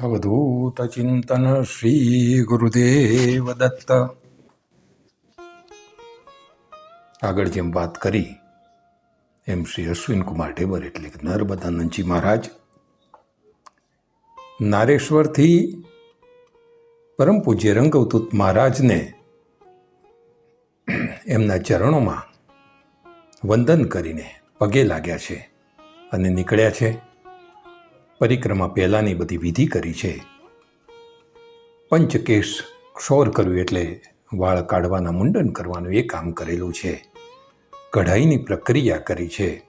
અવધૂતચિંતન શ્રી ગુરુદેવ દત્ત આગળ જેમ વાત કરી, એમ શ્રી અશ્વિન કુમાર ઢેબર એટલે કે નર્મદાનંદજી મહારાજ નારેશ્વરથી પરમ પૂજ્ય રંગવતૂત મહારાજને એમના ચરણોમાં વંદન કરીને પગે લાગ્યા છે અને નીકળ્યા છે. પરિક્રમા પહેલાંની બધી વિધિ કરી છે. પંચકેશ ક્ષોર કર્યું એટલે વાળ કાઢવાના મુંડન કરવાનું એ કામ કરેલું છે. કઢાઈની પ્રક્રિયા કરી છે.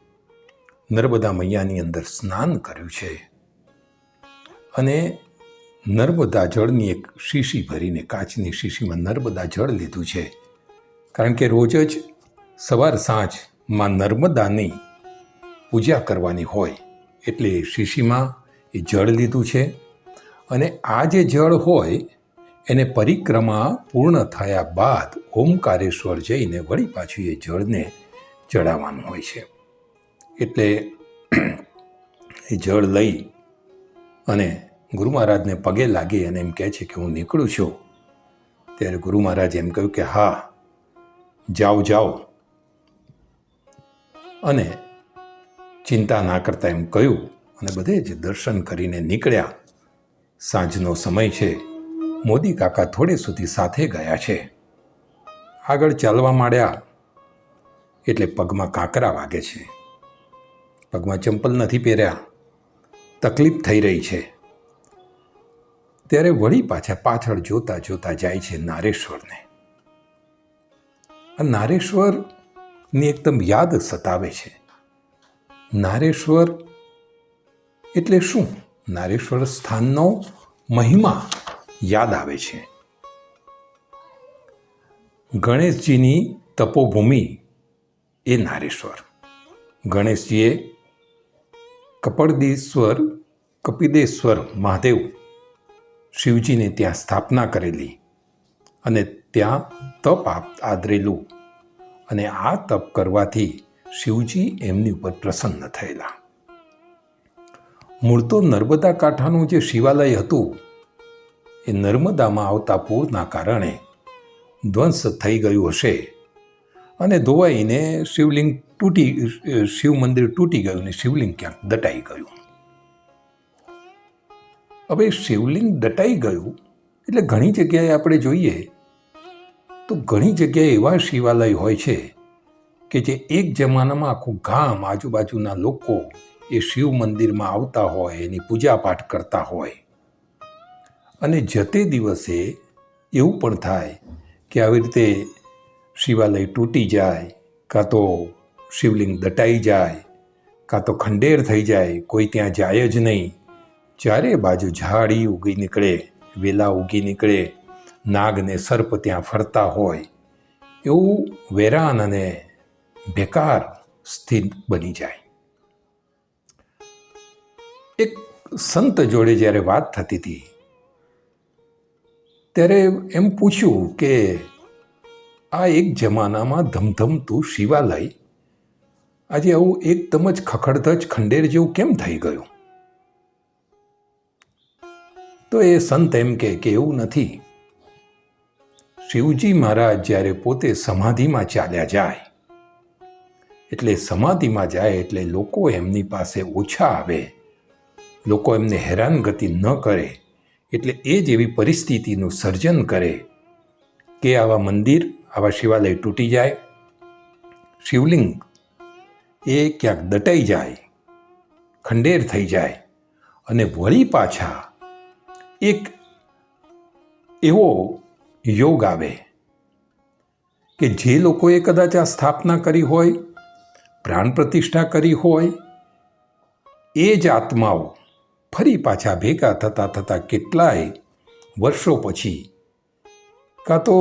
નર્મદા મૈયાની અંદર સ્નાન કર્યું છે. અને નર્મદા જળની એક શીશી ભરીને કાચની શીશીમાં નર્મદા જળ લીધું છે. કારણ કે રોજ જ સવાર સાંજમાં નર્મદાની પૂજા કરવાની હોય એટલે શીશીમાં એ જળ લીધું છે અને આ જે જળ હોય, એને પરિક્રમા પૂર્ણ થયા બાદ ઓમકારેશ્વર જઈને વળી પાછું એ જળને ચડાવવાનું હોય છે. એટલે એ જળ લઈ અને ગુરુ મહારાજને પગે લાગી અને એમ કહે છે કે હું નીકળું છું. ત્યારે ગુરુ મહારાજ એમ કહ્યું કે હા, જાઓ જાઓ. અને ચિંતા ના કરતા એમ કહ્યું અને બધે જ દર્શન કરીને નીકળ્યા. સાંજનો સમય છે. મોદી કાકા થોડે સુધી સાથે ગયા છે. આગળ ચાલવા માંડ્યા. એટલે પગમાં કાંકરા વાગે છે. પગમાં ચંપલ નથી પહેર્યા. તકલીફ થઈ રહી છે. ત્યારે વળી પાછા પાછળ જોતા જોતા જાય છે નારેશ્વરને. આ નારેશ્વરની એકદમ યાદ સતાવે છે. નારેશ્વર એટલે શું? નારેશ્વર સ્થાનનો મહિમા યાદ આવે છે. ગણેશજીની તપોભૂમિ એ નારેશ્વર. ગણેશજીએ કપડદેશ્વર, કપિદેશ્વર, મહાદેવ શિવજીને ત્યાં સ્થાપના કરેલી અને ત્યાં તપ આદરેલું અને આ તપ કરવાથી શિવજી એમની ઉપર પ્રસન્ન થયેલા. મૂળ તો નર્મદા કાંઠાનું જે શિવાલય હતું, એ નર્મદામાં આવતા પૂરના કારણે ધ્વંસ થઈ ગયું હશે અને ધોવાઈને શિવલિંગ તૂટી, શિવ મંદિર તૂટી ગયું ને શિવલિંગ ક્યાંક દટાઈ ગયું. હવે શિવલિંગ દટાઈ ગયું એટલે ઘણી જગ્યાએ આપણે જોઈએ તો ઘણી જગ્યાએ એવા શિવાલય હોય છે કે જે એક જમાનામાં આખું ગામ આજુબાજુના લોકો એ શિવ મંદિરમાં આવતા હોય, એની પૂજાપાઠ કરતા હોય. અને જતે દિવસે એવું પણ થાય કે આવી રીતે શિવાલય તૂટી જાય, કાં તો શિવલિંગ દટાઈ જાય, કાં તો ખંડેર થઈ જાય, કોઈ ત્યાં જાય જ નહીં. ચારે બાજુ ઝાડી ઉગી નીકળે, વેલા ઉગી નીકળે, નાગને સર્પ ત્યાં ફરતા હોય. એવું વેરાન અને બેકાર સ્થિત બની જાય. એક સંત જોડે જ્યારે વાત થતી હતી, ત્યારે એમ પૂછ્યું કે આ એક જમાનામાં ધમધમતું શિવાલય આજે આવું એકદમ જ ખખડધજ ખંડેર જેવું કેમ થઈ ગયું? તો એ સંત એમ કે એવું નથી. શિવજી મહારાજ જ્યારે પોતે સમાધિમાં ચાલ્યા જાય, એટલે સમાધિમાં જાય એટલે લોકો એમની પાસે ઓછા આવે. લોકો એમને હેરાનગતિ ન કરે, એટલે એ જ એવી પરિસ્થિતિનું સર્જન કરે કે આવા મંદિર, આવા શિવાલય તૂટી જાય, શિવલિંગ એ ક્યાંક દટાઈ જાય, ખંડેર થઈ જાય અને વળી પાછા એક એવો યોગ આવે કે જે લોકોએ કદાચ આ સ્થાપના કરી હોય, પ્રાણ પ્રતિષ્ઠા કરી હોય, એ જ આત્માઓ ફરી પાછા ભેગા થતાં થતાં કેટલાય વર્ષો પછી, કાં તો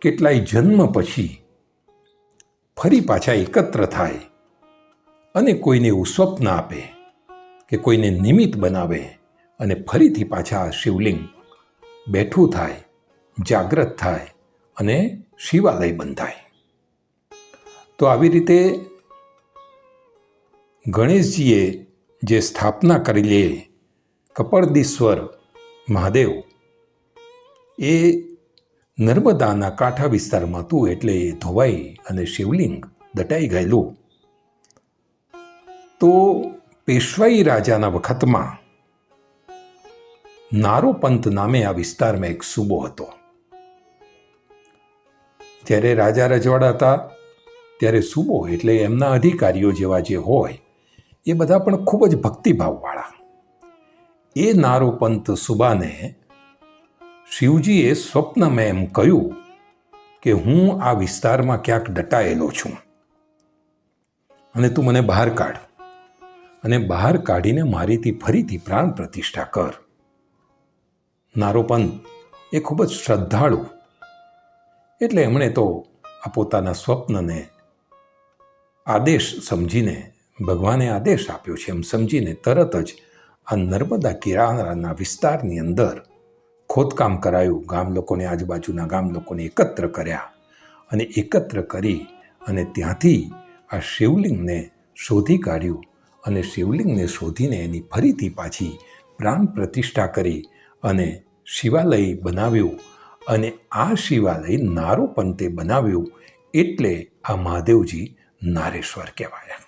કેટલાય જન્મ પછી ફરી પાછા એકત્ર થાય અને કોઈને એવું સ્વપ્ન આપે કે કોઈને નિમિત્ત બનાવે અને ફરીથી પાછા શિવલિંગ બેઠું થાય, જાગ્રત થાય અને શિવાલય બંધાય. તો આવી રીતે ગણેશજીએ જે સ્થાપના કરી લે કપડદીશ્વર મહાદેવ. એ નર્મદાના કાંઠા વિસ્તારમાં હતું એટલે એ ધોવાઈ અને શિવલિંગ દટાઈ ગયેલું. તો પેશવાઈ રાજાના વખતમાં નારોપંત નામે આ વિસ્તારમાં એક સૂબો હતો. જ્યારે રાજા રજવાડા હતા, ત્યારે સૂબો એટલે એમના અધિકારીઓ જેવા જે હોય, એ બધા પણ ખૂબ જ ભક્તિભાવવાળા. એ નારોપંત સુબાને શિવજીએ સ્વપ્નમાં એમ કહ્યું કે હું આ વિસ્તારમાં ક્યાંક દટાયેલો છું. અને તું મને બહાર કાઢ અને બહાર કાઢીને મારીથી ફરીથી પ્રાણ પ્રતિષ્ઠા કર. નારોપંત એ ખૂબ જ શ્રદ્ધાળુ. એટલે એમણે તો આ પોતાના સ્વપ્નને આદેશ સમજીને ભગવાને આદેશ આપ્યો છે એમ સમજીને તરત જ આ નર્મદા કિનારાના વિસ્તારની અંદર ખોદકામ કરાયું. ગામ લોકોને આજુબાજુના ગામ લોકોને એકત્ર કર્યા અને એકત્ર કરી અને ત્યાંથી આ શિવલિંગને શોધી કાઢ્યું અને શિવલિંગને શોધીને એની ફરીથી પાછી પ્રાણ પ્રતિષ્ઠા કરી અને શિવાલય બનાવ્યું. અને આ શિવાલય નારોપંતે બનાવ્યું એટલે આ મહાદેવજી નારેશ્વર કહેવાયા.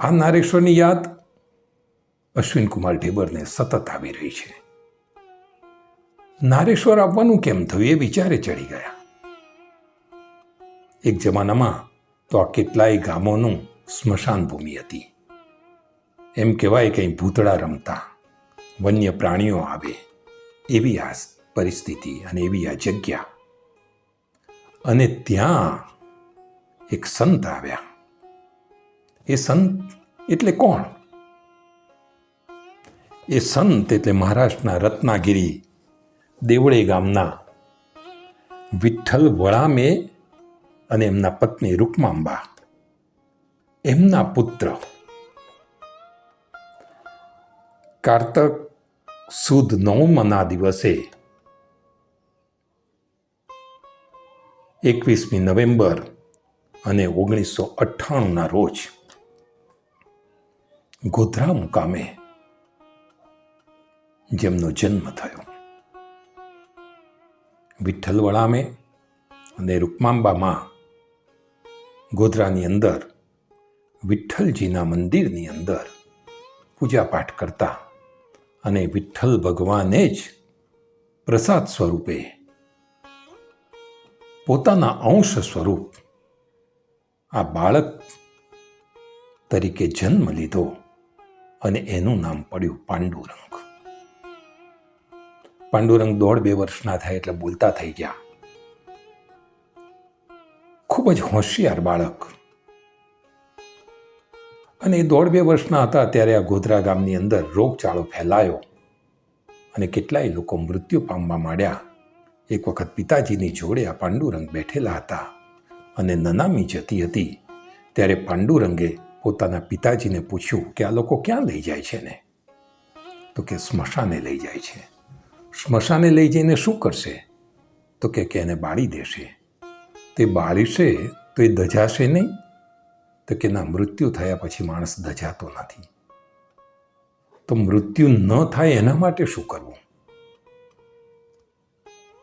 આ નારેશ્વરની યાદ અશ્વિન કુમાર ઢેબરને સતત આવી રહી છે. નારેશ્વર આવવાનું કેમ થયું એ વિચારે ચડી ગયા. એક જમાનામાં તો આ કેટલાય ગામોનું સ્મશાન ભૂમિ હતી. એમ કહેવાય કંઈ ભૂતળા રમતા, વન્ય પ્રાણીઓ આવે, એવી આ પરિસ્થિતિ અને એવી આ જગ્યા. અને ત્યાં એક સંત આવ્યા. એ સંત એટલે કોણ? એ સંત એટલે મહારાષ્ટ્રના રત્નાગીરી, દેવળે ગામના વિઠ્ઠલ વળામે અને એમના પત્ની રૂકમાંબા. એમના પુત્ર. કારતક સુદ નવમના દિવસે એકવીસમી નવેમ્બર અને ઓગણીસો અઠ્ઠાણુંના રોજ ગોધરા મુકામે જેમનો જન્મ થયો. વિઠ્ઠલ વળામે અને રૂકમાંબામાં ગોધરાની અંદર, વિઠ્ઠલજીના મંદિરની અંદર પૂજાપાઠ કરતા અને વિઠ્ઠલ ભગવાને જ પ્રસાદ સ્વરૂપે પોતાના અંશ સ્વરૂપ આ બાળક તરીકે જન્મ લીધો અને એનું નામ પડ્યું પાંડુરંગ. પાંડુરંગ દોઢ બે વર્ષના થાય એટલે બોલતા થઈ ગયા. ખૂબ જ હોશિયાર બાળક. અને એ દોઢ બે વર્ષના હતા ત્યારે આ ગોધરા ગામની અંદર રોગચાળો ફેલાયો અને કેટલાય લોકો મૃત્યુ પામવા માંડ્યા. એક વખત પિતાજીની જોડે આ પાંડુરંગ બેઠેલા હતા અને નનામી જતી હતી ત્યારે પાંડુરંગે પોતાના પિતાજીને પૂછ્યું કે આ લોકો ક્યાં લઈ જાય છે ને? તો કે સ્મશાને લઈ જાય છે. સ્મશાને લઈ જઈને શું કરશે? તો કે એને બાળી દેશે. તે બાળીશે તો એ ધજાશે નહીં. તો કે ના, મૃત્યુ થયા પછી માણસ ધજાતો નથી. તો મૃત્યુ ન થાય એના માટે શું કરવું?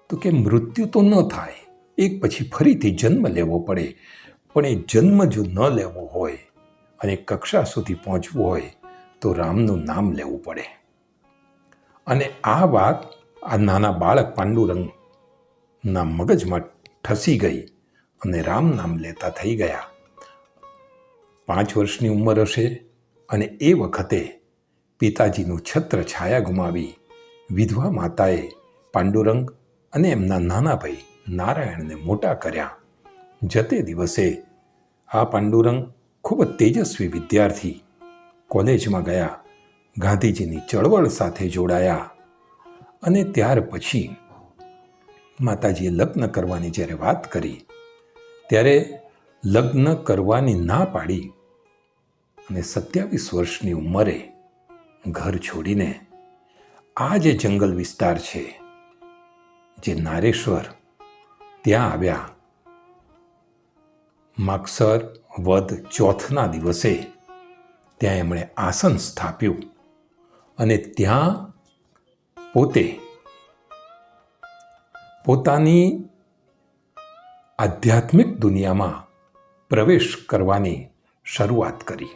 તો કે મૃત્યુ તો ન થાય, એક પછી ફરીથી જન્મ લેવો પડે. પણ એ જન્મ જો ન લેવો હોય અને કક્ષા સુધી પહોંચવું હોય, તો રામનું નામ લેવું પડે. અને આ વાત આ નાના બાળક પાંડુરંગના મગજમાં ઠસી ગઈ અને રામ નામ લેતા થઈ ગયા. પાંચ વર્ષની ઉંમર હશે અને એ વખતે પિતાજીનું છત્ર છાયા ગુમાવી વિધવા માતાએ પાંડુરંગ અને એમના નાના ભાઈ નારાયણને મોટા કર્યા. જતે દિવસે આ પાંડુરંગ ખૂબ જ તેજસ્વી વિદ્યાર્થી કોલેજમાં ગયા. ગાંધીજીની ચળવળ સાથે જોડાયા. અને ત્યાર પછી માતાજીએ લગ્ન કરવાની જ્યારે વાત કરી, ત્યારે લગ્ન કરવાની ના પાડી અને સત્યાવીસ વર્ષની ઉંમરે ઘર છોડીને આ જે જંગલ વિસ્તાર છે, જે નારેશ્વર, ત્યાં આવ્યા. માગસર વધ ચોથના દિવસે ત્યાં એમણે આસન સ્થાપ્યું અને ત્યાં પોતે પોતાની આધ્યાત્મિક દુનિયામાં પ્રવેશ કરવાની શરૂઆત કરી.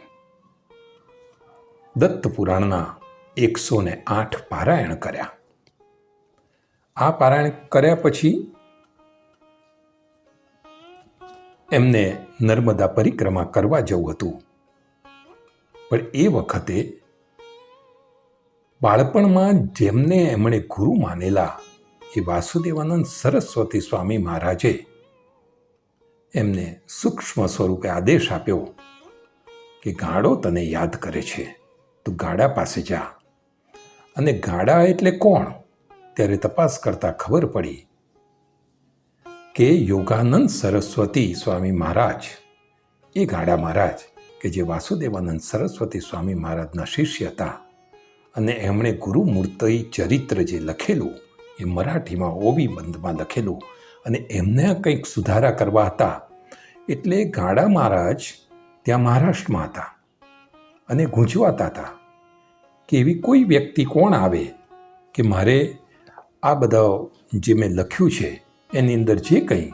દત્ત પુરાણના એકસો ને આઠ પારાયણ કર્યા. આ પારાયણ કર્યા પછી એમને નર્મદા પરિક્રમા કરવા જવું હતું. પણ એ વખતે બાળપણમાં જેમને એમણે ગુરુ માનેલા એ વાસુદેવાનંદ સરસ્વતી સ્વામી મહારાજે એમને સૂક્ષ્મ સ્વરૂપે આદેશ આપ્યો કે ગાડો તને યાદ કરે છે. તું ગાડા પાસે જા. અને ગાડા એટલે કોણ? ત્યારે તપાસ કરતા ખબર પડી કે યોગાનંદ સરસ્વતી સ્વામી મહારાજ, એ ગાડા મહારાજ કે જે વાસુદેવાનંદ સરસ્વતી સ્વામી મહારાજના શિષ્ય હતા. અને એમણે ગુરુમૂર્તિ ચરિત્ર જે લખેલું, એ મરાઠીમાં ઓવી બંધમાં લખેલું અને એમને કંઈક સુધારા કરવા હતા. એટલે ગાડા મહારાજ ત્યાં મહારાષ્ટ્રમાં હતા અને ગૂંચવાતા હતા કે એવી કોઈ વ્યક્તિ કોણ આવે કે મારે આ બધા જે મેં લખ્યું છે, એની અંદર જે કંઈ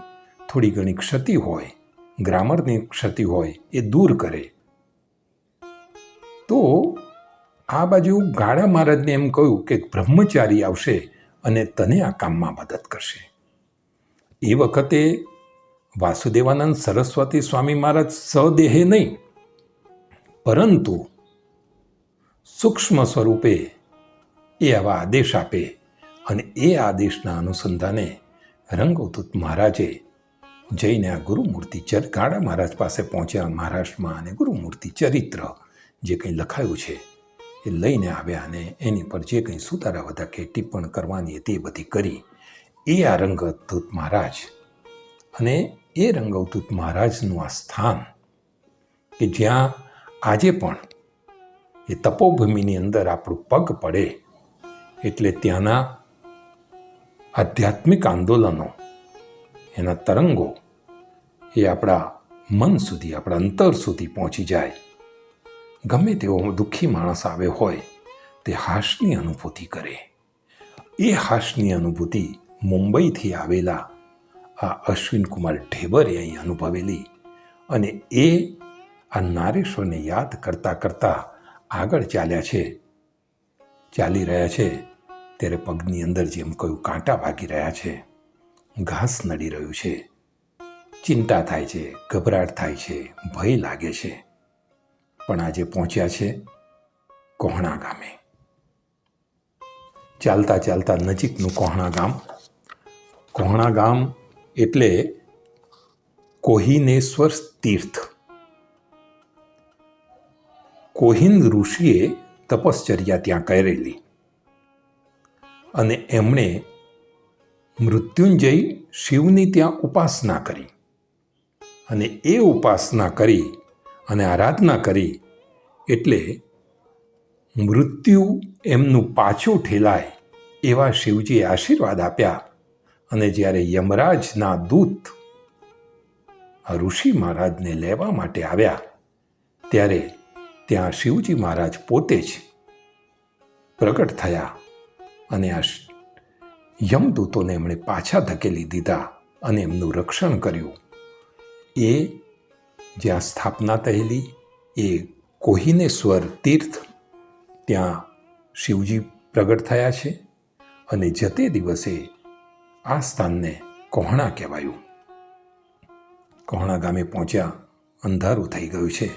થોડી ઘણી ક્ષતિ હોય, ગ્રામરની ક્ષતિ હોય, એ દૂર કરે. તો આ બાજુ ગાળા મહારાજને એમ કહ્યું કે બ્રહ્મચારી આવશે અને તને આ કામમાં મદદ કરશે. એ વખતે વાસુદેવાનંદ સરસ્વતી સ્વામી મહારાજ સદેહે નહીં, પરંતુ સૂક્ષ્મ સ્વરૂપે એ આવા આદેશ આપે અને એ આદેશના અનુસંધાને રંગવતૂત મહારાજે જઈને આ ગુરુમૂર્તિ ચર ગાડા મહારાજ પાસે પહોંચ્યા મહારાષ્ટ્રમાં અને ગુરુમૂર્તિ ચરિત્ર જે કંઈ લખાયું છે એ લઈને આવ્યા અને એની પર જે કંઈ સુતારા વધા કે ટિપ્પણ કરવાની હતી એ બધી કરી. એ આ રંગવતૂત મહારાજ અને એ રંગવતૂત મહારાજનું આ સ્થાન કે જ્યાં આજે પણ એ તપોભૂમિની અંદર આપણું પગ પડે એટલે ત્યાંના આધ્યાત્મિક આંદોલનો, એના તરંગો એ આપણા મન સુધી, આપણા અંતર સુધી પહોંચી જાય. ગમે તેવો દુઃખી માણસ આવ્યો હોય, તે હાશની અનુભૂતિ કરે. એ હાશની અનુભૂતિ મુંબઈથી આવેલા આ અશ્વિનકુમાર ઢેબરે અહીં અનુભવેલી અને એ આ નારેશ્વરને યાદ કરતાં કરતાં આગળ ચાલ્યા છે. ચાલી રહ્યા છે, ત્યારે પગની અંદર જેમ કયું કાંટા વાગી રહ્યા છે, ઘાસ નડી રહ્યું છે. ચિંતા થાય છે, ગભરાટ થાય છે, ભય લાગે છે. પણ આજે પહોંચ્યા છે કોહણા ગામે. ચાલતા ચાલતા નજીકનું કોહણા ગામ. કોહણા ગામ એટલે કોહિનેશ્વર તીર્થ. કોહિન ઋષિએ તપશ્ચર્યા ત્યાં કરેલી અને એમણે મૃત્યુંજય શિવની ત્યાં ઉપાસના કરી. અને એ ઉપાસના કરી અને આરાધના કરી એટલે મૃત્યુ એમનું પાછું ઠેલાય એવા શિવજીએ આશીર્વાદ આપ્યા. અને જ્યારે યમરાજના દૂત ઋષિ મહારાજને લેવા માટે આવ્યા, ત્યારે ત્યાં શિવજી મહારાજ પોતે જ પ્રગટ થયા અને આ યમદૂતોને એમણે પાછા ધકેલી દીધા અને એમનું રક્ષણ કર્યું. એ જ્યાં સ્થાપના થયેલી, એ કોહિનેશ્વર તીર્થ ત્યાં શિવજી પ્રગટ થયા છે અને જતે દિવસે આ સ્થાનને કોહણા કહેવાયું. કોહણા ગામે પહોંચ્યા અંધારું થઈ ગયું છે.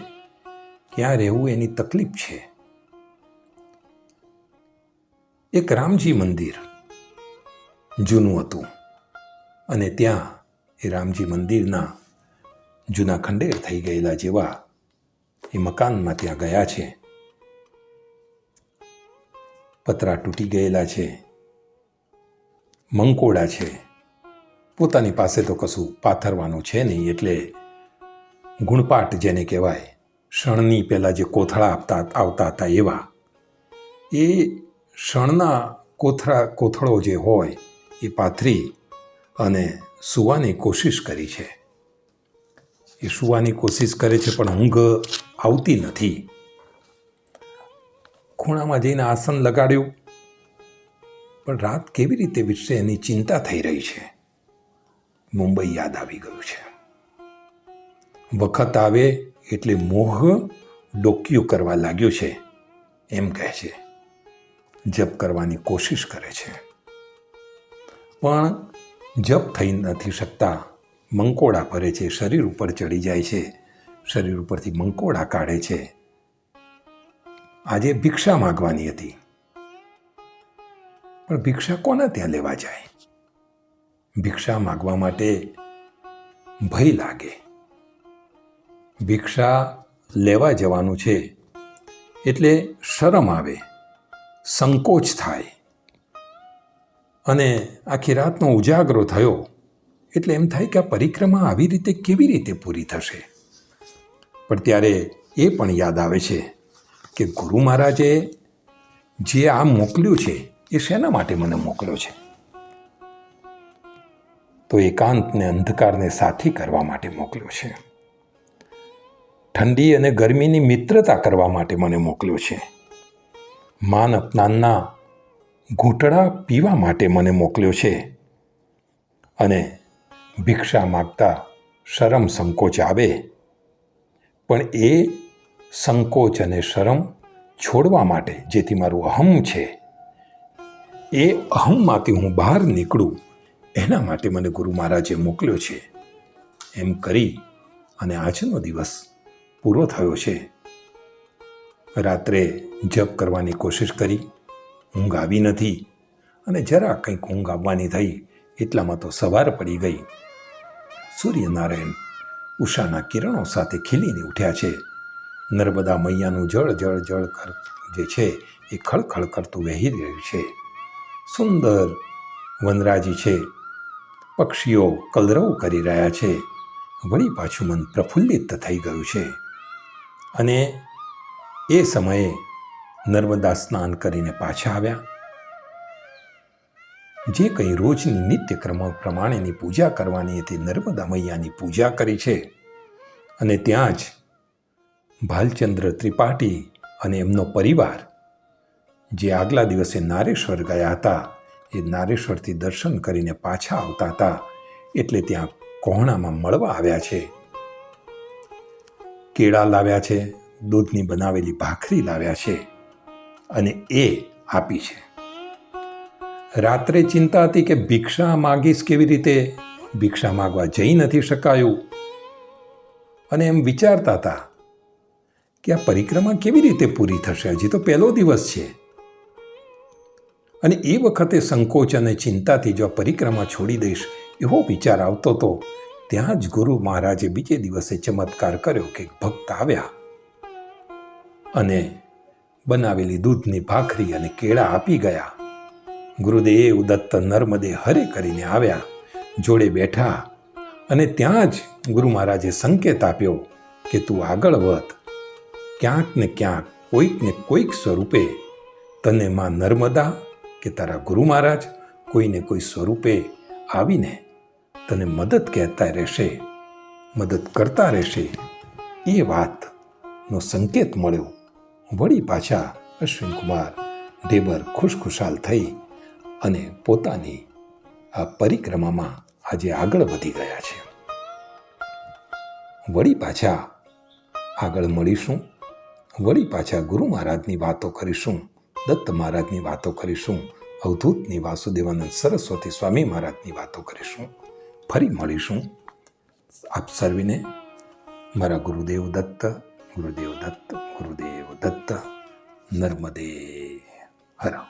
ક્યાં રહેવું એની તકલીફ છે? એક રામજી મંદિર જૂનું હતું અને ત્યાં એ રામજી મંદિરના જૂના ખંડેર થઈ ગયેલા જેવા એ મકાનમાં ત્યાં ગયા છે. પતરા તૂટી ગયેલા છે. મંકોડા છે. પોતાની પાસે તો કશું પાથરવાનું છે નહીં એટલે ગુણપાટ જેને કહેવાય શણની પહેલાં જે કોથળા આપતા આવતા હતા એવા, એ શણના કોથળા કોથળો જે હોય એ પાથરી અને સૂવાની કોશિશ કરી છે. એ સૂવાની કોશિશ કરે છે, પણ ઊંઘ આવતી નથી. ખૂણામાં જઈને આસન લગાડ્યું. પણ રાત કેવી રીતે વીતશે એની ચિંતા થઈ રહી છે. મુંબઈ યાદ આવી ગયું છે. વખત આવે એટલે મોહ ડોક્યું કરવા લાગ્યો છે. એમ કહે છે. જપ કરવાની કોશિશ કરે છે. પણ જપ થઈ નથી શકતા. મંકોડા ભરે છે, શરીર ઉપર ચડી જાય છે, શરીર ઉપરથી મંકોડા કાઢે છે. આજે ભિક્ષા માગવાની હતી. પણ ભિક્ષા કોના ત્યાં લેવા જાય? ભિક્ષા માગવા માટે ભય લાગે. ભિક્ષા લેવા જવાનું છે એટલે શરમ આવે, સંકોચ થાય. અને આખી રાતનો ઉજાગરો થયો. એટલે એમ થાય કે આ પરિક્રમા આવી રીતે કેવી રીતે પૂરી થશે? પણ ત્યારે એ પણ યાદ આવે છે કે ગુરુ મહારાજે જે આ મોકલ્યું છે, એ શેના માટે મને મોકલ્યો છે? તો એકાંતને અંધકારને સાથી કરવા માટે મોકલ્યો છે. ઠંડી અને ગરમીની મિત્રતા કરવા માટે મને મોકલ્યો છે. માન અપનાનના ઘૂંટડા પીવા માટે મને મોકલ્યો છે. અને ભિક્ષા માગતા શરમ સંકોચ આવે. પણ એ સંકોચ અને શરમ છોડવા માટે જેથી મારું અહમ છે, એ અહમમાંથી હું બહાર નીકળું, એના માટે મને ગુરુ મહારાજે મોકલ્યો છે. એમ કરી અને આજનો દિવસ પૂરો થયો છે. રાત્રે જપ કરવાની કોશિશ કરી, ઊંઘ આવી નથી અને જરા કંઈક ઊંઘ આવવાની થઈ એટલામાં તો સવાર પડી ગઈ. સૂર્યનારાયણ ઉષાના કિરણો સાથે ખીલીને ઉઠ્યા છે. નર્મદા મૈયાનું જળ જળ જળ કર, જે છે એ ખળખળ કરતું વહી રહ્યું છે. સુંદર વનરાજી છે. પક્ષીઓ કલરવ કરી રહ્યા છે. વળી પાછું મન પ્રફુલ્લિત થઈ ગયું છે. અને એ સમયે નર્મદા સ્નાન કરીને પાછા આવ્યા. જે કંઈ રોજની નિત્યક્રમ પ્રમાણેની પૂજા કરવાની તે નર્મદા મૈયાની પૂજા કરી છે. અને ત્યાં જ ભાલચંદ્ર ત્રિપાઠી અને એમનો પરિવાર જે આગલા દિવસે નારેશ્વર ગયા હતા, એ નારેશ્વરથી દર્શન કરીને પાછા આવતા હતા, એટલે ત્યાં કોહણામાં મળવા આવ્યા છે. કેળા લાવ્યા છે, દૂધની બનાવેલી ભાખરી લાવ્યા છે અને એ આપી છે. રાત્રે ચિંતા હતી કે ભિક્ષા માગીશ કેવી રીતે? ભિક્ષા માગવા જઈ નથી શકાયું. અને એમ વિચારતા હતા કે આ પરિક્રમા કેવી રીતે પૂરી થશે? હજી તો પહેલો દિવસ છે. અને એ વખતે સંકોચ અને ચિંતાથી જો આ પરિક્રમા છોડી દઈશ, એવો વિચાર આવતો હતો ત્યાં જ ગુરુ મહારાજે બીજે દિવસે ચમત્કાર કર્યો કે ભક્ત આવ્યા અને બનાવેલી દૂધની ભાખરી અને કેળા આપી ગયા. ગુરુદેવ દત્ત નર્મદે હરે કરીને આવ્યા, જોડે બેઠા અને ત્યાં જ ગુરુ મહારાજે સંકેત આપ્યો કે તું આગળ વધ. ક્યાંક ને ક્યાંક કોઈક ને કોઈક સ્વરૂપે તને માં નર્મદા કે તારા ગુરુ મહારાજ કોઈને કોઈ સ્વરૂપે આવીને તને મદદ કહેતા રહેશે, મદદ કરતા રહેશે. એ વાતનો સંકેત મળ્યો. વળી પાછા અશ્વિન કુમાર ઢેબર ખુશખુશાલ થઈ અને પોતાની આ પરિક્રમામાં આજે આગળ વધી ગયા છે. વળી પાછા આગળ મળીશું. વળી પાછા ગુરુ મહારાજની વાતો કરીશું, દત્ત મહારાજની વાતો કરીશું અવધૂતની વાસુદેવાનંદ સરસ્વતી સ્વામી મહારાજની વાતો કરીશું. ફરી મળીશું. આપ સર્વીને મારા ગુરુદેવ દત્ત ગુરુદેવ દત્ત ગુરુદેવ દત્ત, નર્મદે હરા.